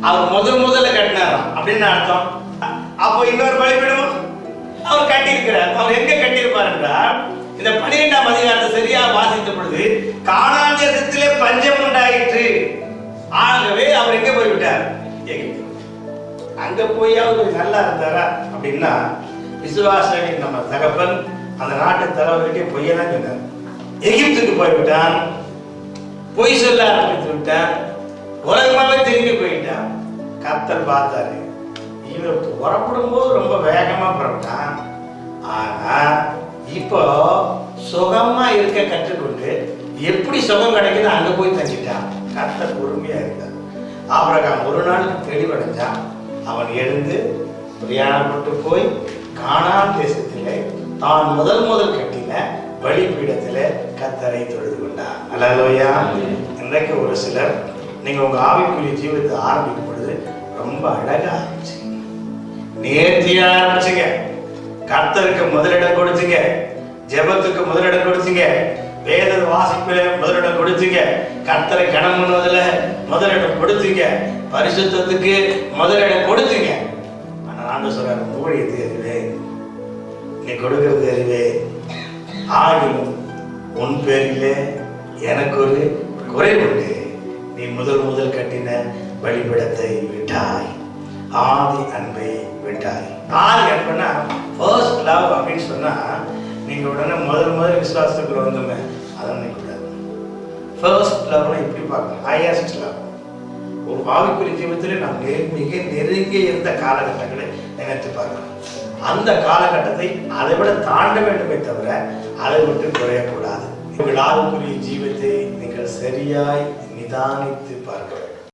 அவர் முதல் முதல்ல கட்டினாராம். அப்படின்னு அர்த்தம். அப்போ இன்னொரு பலிபீடம் அவர் கட்டியிருக்கிறார். அவர் எங்க கட்டியிருப்பார் என்றால் இந்த பனிரெண்டாம் அதிகாரத்தை சரியா வாசித்த பொழுது கானான் தேசத்திலே பஞ்சம் உண்டாயிற்று. ஆகவே அவர் எங்க போய்விட்டார்? அங்க போயாவது கொஞ்சம் நல்லா இருந்தாரா? அப்படின்னா விசுவாசனின் நம்ம தகப்பன் அந்த நாட்டு தலைவருக்கே பொய்யெல்லாம் சொன்னார். எகிப்துக்கு போய்விட்டான். பொய் சொல்ல ஆரம்பித்து விட்டான் உலகமாக கர்த்தர் பார்த்தாரு. இவர் புறப்படும் போது ரொம்ப வேகமா புறப்பட்டான். ஆனா இப்போ சுகமா இருக்க கற்றுக்கொண்டு எப்படி சுகம் கிடைக்குது அங்க போய் தங்கிட்டான். கர்த்தர் பொறுமையா இருந்தார். ஆபிரகாம் ஒரு நாள் தெளிவடைஞ்சான் அவன் எழுந்து பிரயாணப்பட்டு போய் கானான் தேசத்திலே தான் முதல் முதல் கட்டின பலிபீடத்திலே கத்தரை தொழுது கொண்டான். அல்லா இன்றைக்கு ஒரு சிலர் நீங்க உங்க ஆவிக்குரிய ஜீவிதத்தை ஆரம்பிக்கும் ரொம்ப அழகா ஆரம்பிச்சுங்க நேர்த்தியா ஆரம்பிச்சுங்க கர்த்தருக்கு முதலிடம் கொடுத்தீங்க. ஜெபத்துக்கு முதலிடம் கொடுத்தீங்க. வேத வாசிப்பில முதலிடம் கொடுத்தீங்க. கர்த்தரை கணம் பண்ணுவதில் முதலிடம் கொடுத்தீங்க. பரிசுத்தத்துக்கு முதலிடம் கொடுத்தீங்க. ஆனா ஆண்டு சொல்றாரு ஊழியத்தை அறிவேன் நீ கொடுக்கிறது அறிவேன் ஆகிலும் உன் பேரில் எனக்கு ஒரு குறைவுண்டு நீ முதல் முதல் கட்டின வழிபடத்தை விட்டாய். ஆதி அன்பை விட்டாய். ஆதி அன்புனா ஃபர்ஸ்ட் லவ் அப்படின்னு சொன்னா நீங்க உடனே முதல் முதல் விசுவாசத்துக்குள்ள வந்தோமே அதான் நினைக்கூடாது ஃபர்ஸ்ட் லவ்னா இப்படி பார்க்கணும். ஹையஸ்ட் லவ் ஒரு பாவிக்குரிய ஜீவத்தில் நாம் மிக நெருங்கி இருந்த காலகட்டங்களை நினைத்து பார்க்கணும். அந்த காலகட்டத்தை அதை விட தாண்ட வேண்டுமே தவிர அதை விட்டு குறையக்கூடாது. உங்கள் ஆவிக்குரிய ஜீவத்தை நீங்கள் சரியாய் நிதானித்து பார்க்க